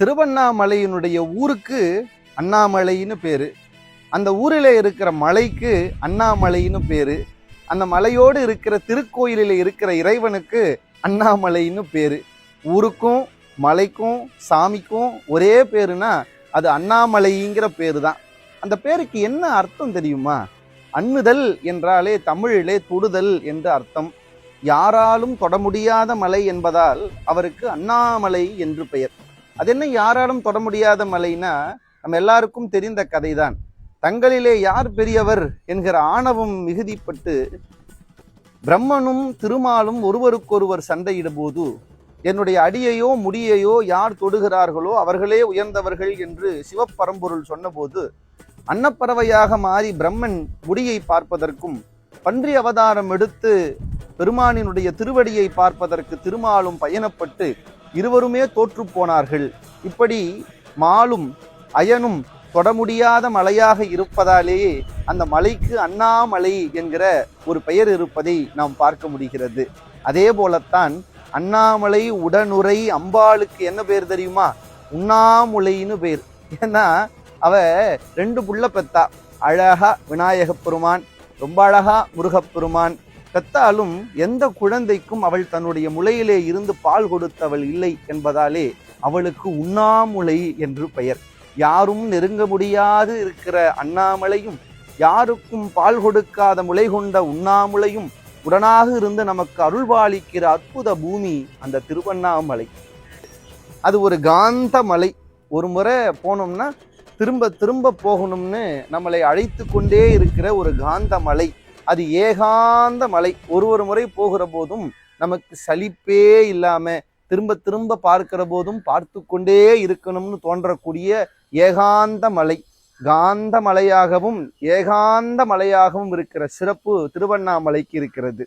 திருவண்ணாமலையினுடைய ஊருக்கு அண்ணாமலைன்னு பேர். அந்த ஊரில் இருக்கிற மலைக்கு அண்ணாமலைன்னு பேர். அந்த மலையோடு இருக்கிற திருக்கோயிலில் இருக்கிற இறைவனுக்கு அண்ணாமலைன்னு பேர். ஊருக்கும் மலைக்கும் சாமிக்கும் ஒரே பேருனா அது அண்ணாமலைங்கிற பேர் தான் அந்த பேருக்கு என்ன அர்த்தம் தெரியுமா? அண்ணுதல் என்றாலே தமிழிலே தொடுதல் என்று அர்த்தம். யாராலும் தொட முடியாத மலை என்பதால் அவருக்கு அண்ணாமலை என்று பெயர். அது என்ன யாராலும் தொட முடியாத மலைனா நம்ம எல்லாருக்கும் தெரிந்த கதைதான். தங்களிலே யார் பெரியவர் என்கிற ஆணவம் மிகுதிப்பட்டு பிரம்மனும் திருமாலும் ஒருவருக்கொருவர் சண்டையிடும்போது என்னுடைய அடியையோ முடியையோ யார் தொடுகிறார்களோ அவர்களே உயர்ந்தவர்கள் என்று சிவப்பரம்பொருள் சொன்னபோது அன்னப்பறவையாக மாறி பிரம்மன் முடியை பார்ப்பதற்கும் பன்றி அவதாரம் எடுத்து பெருமானினுடைய திருவடியை பார்ப்பதற்கு திருமாலும் பயணப்பட்டு இருவருமே தோற்று போனார்கள். இப்படி மாலும் அயனும் தொட முடியாத மலையாக இருப்பதாலேயே அந்த மலைக்கு அண்ணாமலை என்கிற ஒரு பெயர் இருப்பதை நாம் பார்க்க முடிகிறது. அதே போலத்தான் அண்ணாமலை உடனுரை அம்பாளுக்கு என்ன பேர் தெரியுமா? உண்ணாமுலைன்னு பேர். ஏன்னா அவ ரெண்டு புள்ள பெத்தா. அழகா விநாயகப் பெருமான் ரொம்ப அழகா முருகப்பெருமான் பெத்தாலும் எந்த குழந்தைக்கும் அவள் தன்னுடைய முலையிலே இருந்து பால் கொடுத்தவள் இல்லை என்பதாலே அவளுக்கு உண்ணாமுலை என்று பெயர். யாரும் நெருங்க முடியாது இருக்கிற அண்ணாமலையும் யாருக்கும் பால் கொடுக்காத முலை கொண்ட உண்ணாமுலையும் உடனாக இருந்து நமக்கு அருள்வாளிக்கிற அற்புத பூமி அந்த திருவண்ணாமலை. அது ஒரு காந்த மலை. ஒரு முறை போனோம்னா திரும்ப திரும்ப போகணும்னு நம்மளை அழைத்து கொண்டே இருக்கிற ஒரு காந்த மலை. அது ஏகாந்த மலை. ஒரு ஒரு முறை போகிற போதும் நமக்கு சலிப்பே இல்லாம திரும்ப திரும்ப பார்க்கிற போதும் பார்த்து கொண்டே இருக்கணும்னு தோன்றக்கூடிய ஏகாந்த மலை. காந்த மலையாகவும் ஏகாந்த மலையாகவும் இருக்கிற சிறப்பு திருவண்ணாமலைக்கு இருக்கிறது.